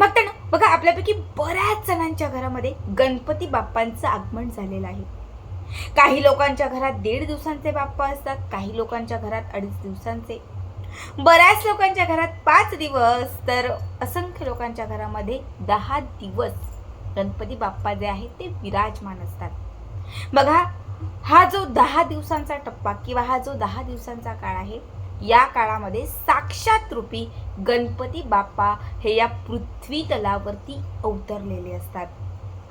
मग तर बघा आपल्यापैकी बऱ्याच जणांच्या घरामध्ये गणपती बाप्पांचं आगमन झालेलं आहे. काही लोकांच्या घरात दीड दिवसांचे बाप्पा असतात काही लोकांच्या घरात अडीच दिवसांचे. बऱ्याच लोकांच्या घरात पाच दिवस तर असंख्य लोकांच्या घरामध्ये दहा दिवस गणपती बाप्पा जे आहेत ते विराजमान असतात. बघा हा जो दहा दिवसांचा टप्पा किंवा हा जो दहा दिवसांचा काळ आहे या काळामध्ये साक्षात रूपी गणपती बाप्पा हे या पृथ्वी तलावरती अवतरलेले असतात.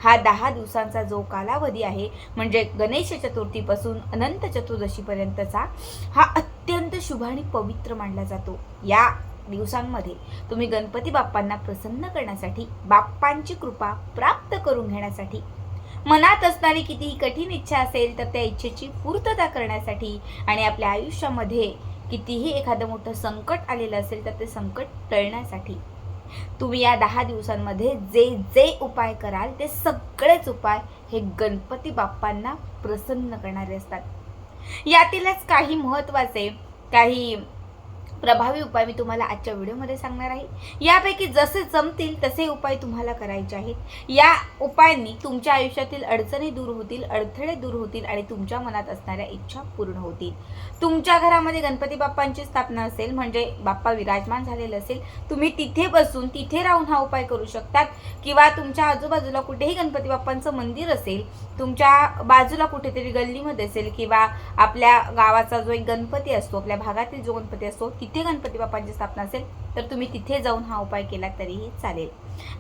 हा दहा दिवसांचा जो कालावधी आहे म्हणजे गणेश चतुर्थीपासून अनंत चतुर्दशीपर्यंतचा हा अत्यंत शुभ आणि पवित्र मानला जातो. या दिवसांमध्ये तुम्ही गणपती बाप्पांना प्रसन्न करण्यासाठी बाप्पांची कृपा प्राप्त करून घेण्यासाठी मनात असणारी कितीही कठीण इच्छा असेल तर त्या इच्छेची पूर्तता करण्यासाठी आणि आपल्या आयुष्यामध्ये कितीही एखादं मोठं संकट आलेलं असेल तर ते संकट टळण्यासाठी तुम्ही या दहा दिवसांमध्ये जे जे उपाय कराल ते सगळेच उपाय हे गणपती बाप्पांना प्रसन्न करणारे असतात. यातीलच काही महत्त्वाचे काही प्रभावी उपाय मी तुम्हाला आजच्या व्हिडिओमध्ये सांगणार आहे. यापैकी जसे जमतील तसे उपाय तुम्हाला करायचे आहेत. या उपायांनी तुमच्या आयुष्यातील अडचणी दूर होतील अडथळे दूर होतील आणि तुमच्या मनात असणाऱ्या इच्छा पूर्ण होतील. तुमच्या घरामध्ये गणपती बाप्पांची स्थापना असेल म्हणजे बाप्पा विराजमान झालेले असेल तुम्ही तिथे बसून तिथे राहून हा उपाय करू शकतात. किंवा तुमच्या आजूबाजूला कुठेही गणपती बाप्पांचं मंदिर असेल तुमच्या बाजूला कुठेतरी गल्लीमध्ये असेल किंवा आपल्या गावाचा जो एक गणपती असतो आपल्या भागातील जो गणपती असतो तिथे गणपती बाप्पांची स्थापना असेल तर तुम्ही तिथे जाऊन हा उपाय केला तरीही चालेल.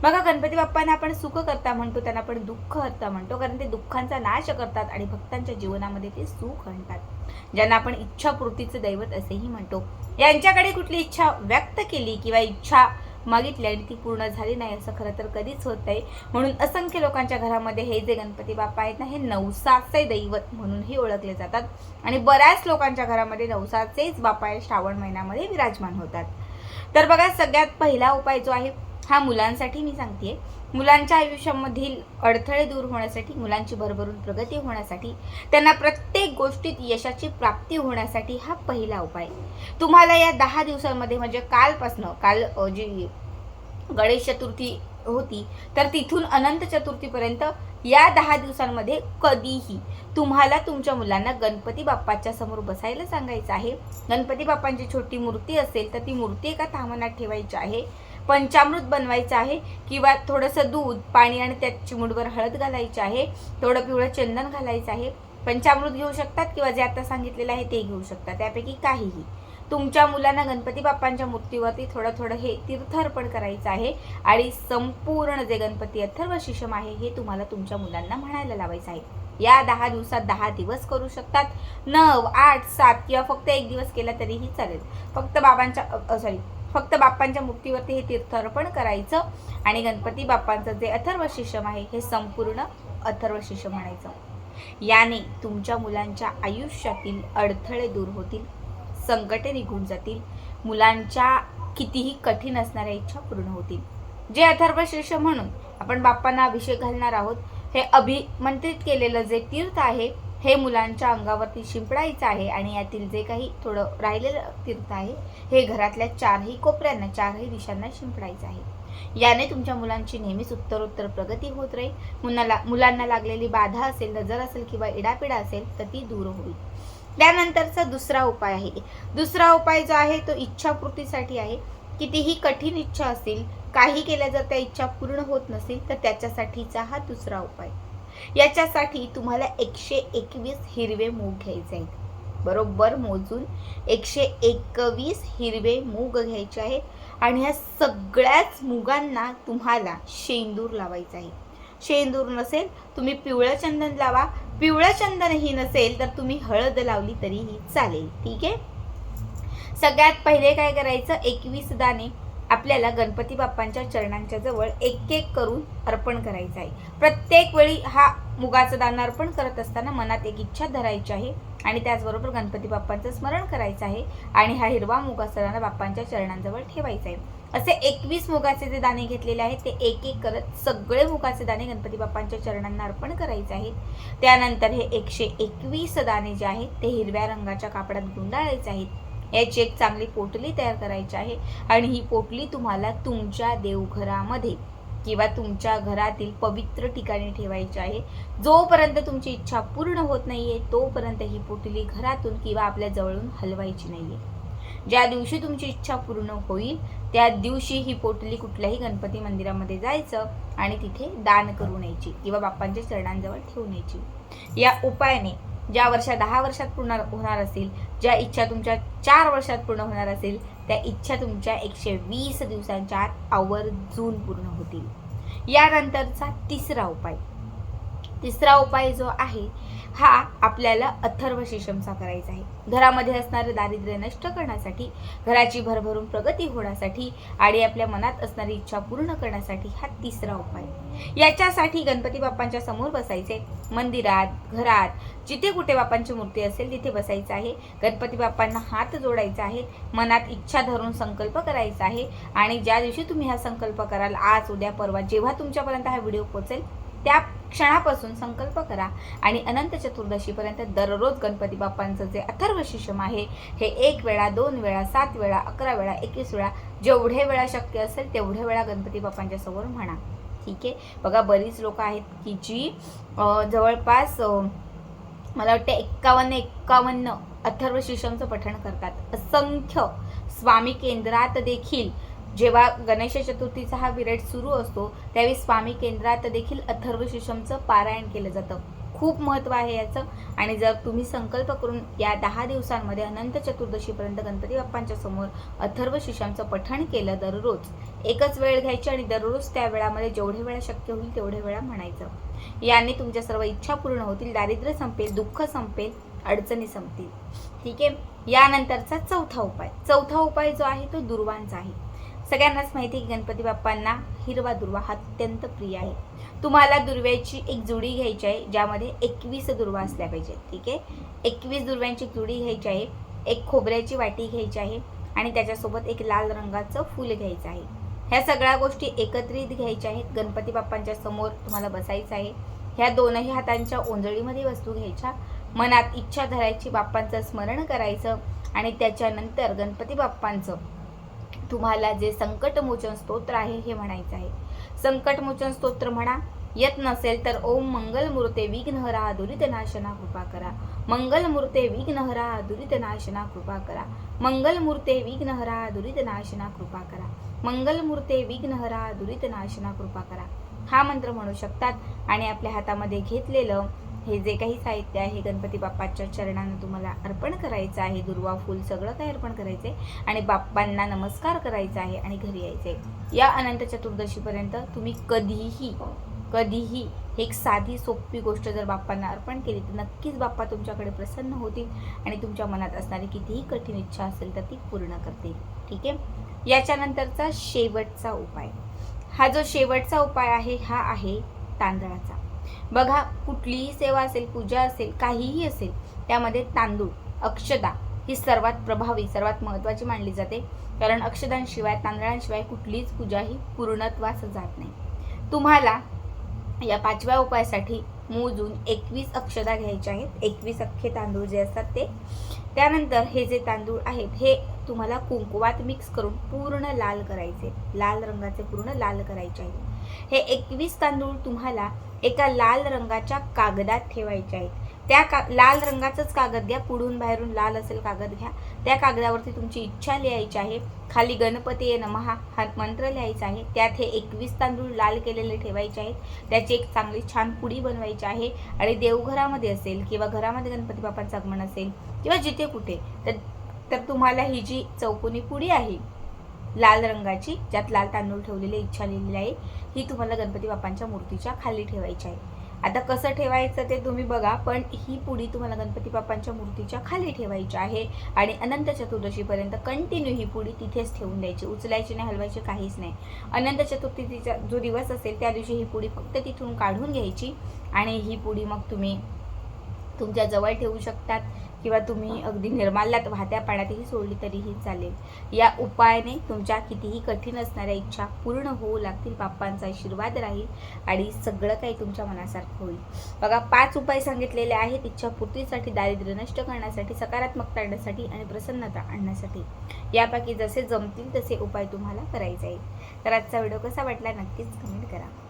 बघा गणपती बाप्पांना आपण सुख करता म्हणतो त्यांना आपण दुःख हरता म्हणतो कारण ते दुःखांचा नाश करतात आणि भक्तांच्या जीवनामध्ये ते सुख आणतात. ज्यांना आपण इच्छापूर्तीचं दैवत असेही म्हणतो. यांच्याकडे कुठली इच्छा व्यक्त केली किंवा इच्छा मागितली आणि ती पूर्ण झाली नाही असं खरं तर कधीच होत नाही. म्हणून असंख्य लोकांच्या घरामध्ये हे जे गणपती बाप्पा आहेत ना हे नवसाचे दैवत म्हणूनही ओळखले जातात. आणि बऱ्याच लोकांच्या घरामध्ये नवसाचेच बाप्पा हे श्रावण महिन्यामध्ये विराजमान होतात. तर बघा सगळ्यात पहिला उपाय जो आहे हा मुलांसाठी मी सांगते मुलांच्या आयुष्यामधील अडथळे दूर होण्यासाठी मुलांची भरभरून प्रगती होण्यासाठी त्यांना प्रत्येक गोष्टीत यशाची प्राप्ती होण्यासाठी हा पहिला उपाय. तुम्हाला या दहा दिवसांमध्ये म्हणजे कालपासनं काल जी गणेश चतुर्थी होती तर तिथून अनंत चतुर्थीपर्यंत या दहा दिवसांमध्ये कधीही तुम्हाला तुमच्या मुलांना गणपती बाप्पाच्या समोर बसायला सांगायचं आहे. गणपती बाप्पांची छोटी मूर्ती असेल तर ती मूर्ती एका तामानात ठेवायची आहे. पंचामृत बनवायचं आहे किंवा थोडंसं दूध पाणी आणि त्यात चिमुडवर हळद घालायची आहे थोडं पिवळं चंदन घालायचं आहे. पंचामृत घेऊ शकतात किंवा जे आता सांगितलेलं आहे ते घेऊ शकतात त्यापैकी काहीही. तुमच्या मुलांना गणपती बाप्पांच्या मूर्तीवरती थोडं थोडं हे तीर्थार्पण करायचं आहे आणि संपूर्ण जे गणपती अथर्व शिशम आहे हे तुम्हाला तुमच्या मुलांना म्हणायला लावायचं आहे. या दहा दिवसात दहा दिवस करू शकतात. नऊ आठ सात किंवा फक्त एक दिवस केला तरीही चालेल. फक्त बाबांच्या सॉरी फक्त बाप्पांच्या मुक्तीवरती हे तीर्थार्पण करायचं आणि गणपती बाप्पांचं जे अथर्व आहे हे संपूर्ण अथर्व म्हणायचं. याने तुमच्या मुलांच्या आयुष्यातील अडथळे दूर होतील संकटे निघून जातील मुलांच्या कितीही कठीण असणाऱ्या इच्छा पूर्ण होतील. जे अथर्व म्हणून आपण बाप्पांना अभिषेक घालणार आहोत हे अभिमंत्रित केलेलं जे तीर्थ आहे हे मुलांच्या अंगावरती शिंपडायचं आहे आणि यातील जे काही थोडं राहिलेलं तीर्थ आहे हे घरातल्या चारही कोपऱ्यांना चारही दिशांना शिंपडायचं आहे. याने तुमच्या मुलांची नेहमीच उत्तरोत्तर प्रगती होत राहील. मुलाला मुलांना लागलेली बाधा असेल नजर असेल किंवा इडापिडा असेल तर ती दूर होईल. त्यानंतरचा दुसरा उपाय आहे. दुसरा उपाय जो आहे तो इच्छापूर्तीसाठी आहे. कितीही कठीण इच्छा असेल काही केल्या जर त्या इच्छा पूर्ण होत नसेल तर त्याच्यासाठीचा हा दुसरा उपाय. याच्यासाठी तुम्हाला एकशे एकवीस हिरवे मूग घ्यायचे आहेत. बरोबर मोजून एकशे एकवीस हिरवे मूग घ्यायचे आहेत. आणि ह्या सगळ्याच मुगांना तुम्हाला शेंदूर लावायचा आहे. शेंदूर नसेल तुम्ही पिवळं चंदन लावा. पिवळं चंदनही नसेल तर तुम्ही हळद लावली तरीही चालेल. ठीक आहे? सगळ्यात पहिले काय करायचं? एकवीस दाणे. आपल्याला गणपती बाप्पांच्या चरणांच्या जवळ एक एक करून अर्पण करायचं आहे. प्रत्येक वेळी हा मुगाचं दान अर्पण करत असताना मनात एक इच्छा धरायची आहे आणि त्याचबरोबर गणपती बाप्पांचं स्मरण करायचं आहे आणि हा हिरवा मुगाचा दाना बाप्पांच्या चरणांजवळ ठेवायचा आहे. असे एकवीस मुगाचे जे दाणे घेतलेले आहेत ते एक एक करत सगळे मुगाचे दाणे गणपती बाप्पांच्या चरणांना अर्पण करायचे आहेत. त्यानंतर हे एकशे एकवीस दाणे जे आहेत ते हिरव्या रंगाच्या कापडात गुंडाळायचे आहेत. याची एक चांगली पोटली तयार करायची आहे. आणि ही पोटली तुम्हाला तुमच्या देवघरामध्ये किंवा तुमच्या घरातील पवित्र ठिकाणी ठेवायची आहे. जोपर्यंत तुमची इच्छा पूर्ण होत नाहीये तोपर्यंत ही पोटली घरातून किंवा आपल्या जवळून हलवायची नाहीये. ज्या दिवशी तुमची इच्छा पूर्ण होईल त्या दिवशी ही पोटली कुठल्याही गणपती मंदिरामध्ये जायचं आणि तिथे दान करून यायची किंवा बाप्पांच्या चरणांजवळ ठेवून यायची. या उपायाने ज्या वर्षा दहा वर्षात पूर्ण होणार असेल ज्या इच्छा तुमच्या चार वर्षात पूर्ण होणार असेल त्या इच्छा तुमच्या एकशे वीस दिवसांच्या आत आवर्जून पूर्ण होतील. यानंतरचा तिसरा उपाय. तिसरा उपाय जो आहे हा आपल्याला अथर्व शिशमचा करायचा आहे. घरामध्ये असणारे दारिद्र्य नष्ट करण्यासाठी घराची भरभरून प्रगती होण्यासाठी आणि आपल्या मनात असणारी इच्छा पूर्ण करण्यासाठी हा तिसरा उपाय. याच्यासाठी गणपती बाप्पांच्या समोर बसायचे. मंदिरात घरात जिथे कुठे बाप्पांची मूर्ती असेल तिथे बसायचं आहे. गणपती बाप्पांना हात जोडायचा आहे. मनात इच्छा धरून संकल्प करायचा आहे. आणि ज्या दिवशी तुम्ही हा संकल्प कराल आज उद्या परवा जेव्हा तुमच्यापर्यंत हा व्हिडिओ पोचेल त्या क्षणापासून संकल्प करा आणि अनंत चतुर्दशीपर्यंत दररोज गणपती बाप्पांचं जे अथर्व शिशम आहे हे एक वेळा दोन वेळा सात वेळा अकरा वेळा एकवीस वेळा जेवढे वेळा शक्य असेल तेवढे वेळा गणपती बाप्पांच्या समोर म्हणा. ठीक आहे? बघा बरीच लोक आहेत की जी जवळपास मला वाटतं एक्कावन्न एक्कावन्न अथर्व शिशमचं पठण करतात. असंख्य स्वामी केंद्रात देखील जेव्हा गणेश चतुर्थीचा हा विरेट सुरू असतो त्यावेळी स्वामी केंद्रात देखील अथर्व शिशमचं पारायण केलं जातं. खूप महत्त्व आहे याचं. आणि जर तुम्ही संकल्प करून या दहा दिवसांमध्ये अनंत चतुर्दशीपर्यंत गणपती बाप्पांच्या समोर अथर्व शिशांचं पठण केलं दररोज एकच वेळ घ्यायची आणि दररोज त्या वेळामध्ये जेवढे वेळा शक्य होईल तेवढे वेळा म्हणायचं. याने तुमच्या सर्व इच्छा पूर्ण होतील दारिद्र्य संपेल दुःख संपेल अडचणी संपतील. ठीक आहे? यानंतरचा चौथा उपाय. चौथा उपाय जो आहे तो दुर्वांचा आहे. सगळ्यांनाच माहिती आहे की गणपती बाप्पांना हिरवा दुर्वा हा अत्यंत प्रिय आहे. तुम्हाला दुर्व्याची एक जुडी घ्यायची आहे ज्यामध्ये एकवीस दुर्वा असल्या पाहिजे ठीक आहे? एकवीस दुर्व्यांची जुडी घ्यायची आहे एक खोबऱ्याची वाटी घ्यायची आहे आणि त्याच्यासोबत एक लाल रंगाचं फूल घ्यायचं आहे. ह्या सगळ्या गोष्टी एकत्रित घ्यायच्या आहेत गणपती बाप्पांच्या समोर तुम्हाला बसायचं आहे. ह्या दोनही हातांच्या ओंजळीमध्ये वस्तू घ्यायच्या. मनात इच्छा धरायची बाप्पांचं स्मरण करायचं आणि त्याच्यानंतर गणपती बाप्पांचं तुम्हाला जे संकटमोचन स्तोत्र आहे हे म्हणायचं आहे. संकटमोचन स्तोत्र म्हणा येत नसेल तर ओम मंगलमूर्ते विघ्नहरा दुरितनाशना कृपा करा. मंगलमूर्ते विघ्नहरा दुरितनाशना कृपा करा. मंगलमूर्ते विघ्नहरा दुरितनाशना कृपा करा. मंगलमूर्ते विघ्नहरा दुरितनाशना कृपा करा. हा मंत्र म्हणू शकतात आणि आपल्या हातामध्ये घेतलेलं हे जे काही साहित्य आहे गणपती बाप्पाच्या चरणानं तुम्हाला अर्पण करायचं आहे दुर्वा फूल सगळं काही अर्पण करायचं आहे आणि बाप्पांना नमस्कार करायचा आहे आणि घरी यायचं आहे या अनंत चतुर्दशीपर्यंत तुम्ही कधीही कधीही एक साधी सोपी गोष्ट जर बाप्पांना अर्पण केली तर नक्कीच बाप्पा तुमच्याकडे प्रसन्न होतील आणि तुमच्या मनात असणारी कितीही कठीण इच्छा असेल तर ती पूर्ण करतील. ठीक आहे? याच्यानंतरचा शेवटचा उपाय. हा जो शेवटचा उपाय आहे हा आहे तांदळाचा. बघा कुठलीही सेवा असेल पूजा असेल काहीही असेल त्यामध्ये तांदूळ अक्षदा ही सर्वात प्रभावी सर्वात महत्त्वाची मानली जाते. कारण अक्षदांशिवाय तांदळांशिवाय कुठलीच पूजा ही पूर्णत्वास जात नाही. तुम्हाला या पाचव्या उपायासाठी मोजून एकवीस अक्षदा घ्यायच्या आहेत. एकवीस अख्खे तांदूळ जे असतात ते. त्यानंतर हे जे तांदूळ आहेत हे तुम्हाला कुंकुवात मिक्स करून पूर्ण लाल करायचे लाल रंगाचे पूर्ण लाल करायचे आहेत. हे एकवीस तांदूळ तुम्हाला एका लाल रंगाच्या कागदात ठेवायच्या आहेत. त्या का लाल रंगाचंच कागद घ्या पुढून बाहेरून लाल असेल कागद घ्या. त्या कागदावरती तुमची इच्छा लिहायची आहे. खाली गणपती नमहा हा मंत्र लिहायचा आहे. त्यात हे एकवीस तांदूळ लाल केलेले ठेवायचे आहेत. त्याची एक चांगली छान पुडी बनवायची आहे. आणि देवघरामध्ये असेल किंवा घरामध्ये गणपती बाप्पांचं आगमन असेल किंवा जिथे कुठे तर तर तुम्हाला ही जी चौकोनी पुडी आहे लाल रंगाची ज्यात लाल तांदूळ ठेवलेले इच्छा लिहिलेली आहे. ही तुम्हाला गणपती बाप्पांच्या मूर्तीच्या खाली ठेवायची आहे. आता कसं ठेवायचं ते तुम्ही बघा पण ही पुडी तुम्हाला गणपती बाप्पांच्या मूर्तीच्या खाली ठेवायची आहे. आणि अनंत चतुर्दशीपर्यंत कंटिन्यू ही पुडी तिथेच ठेवून द्यायची. उचलायची नाही हलवायची काहीच नाही. अनंत चतुर्थीचा जो दिवस असेल त्या दिवशी ही पुडी फक्त तिथून काढून घ्यायची. आणि ही पुडी मग तुम्ही तुमच्या जवळ ठेवू शकतात. किंवा तुम्ही अगदी निर्माल्यात वाहत्या पाण्यातही सोडली तरीही चालेल. या उपायाने तुमच्या कितीही कठीण असणाऱ्या इच्छा पूर्ण होऊ लागतील बाप्पांचा आशीर्वाद राहील आणि सगळं काही तुमच्या मनासारखं होईल. बघा पाच उपाय सांगितलेले आहेत. इच्छापूर्तीसाठी दारिद्र्य नष्ट करण्यासाठी सकारात्मकता आणण्यासाठी आणि प्रसन्नता आणण्यासाठी. यापैकी जसे जमतील तसे उपाय तुम्हाला करायचे आहेत. तर आजचा व्हिडिओ कसा वाटला नक्कीच कमेंट करा.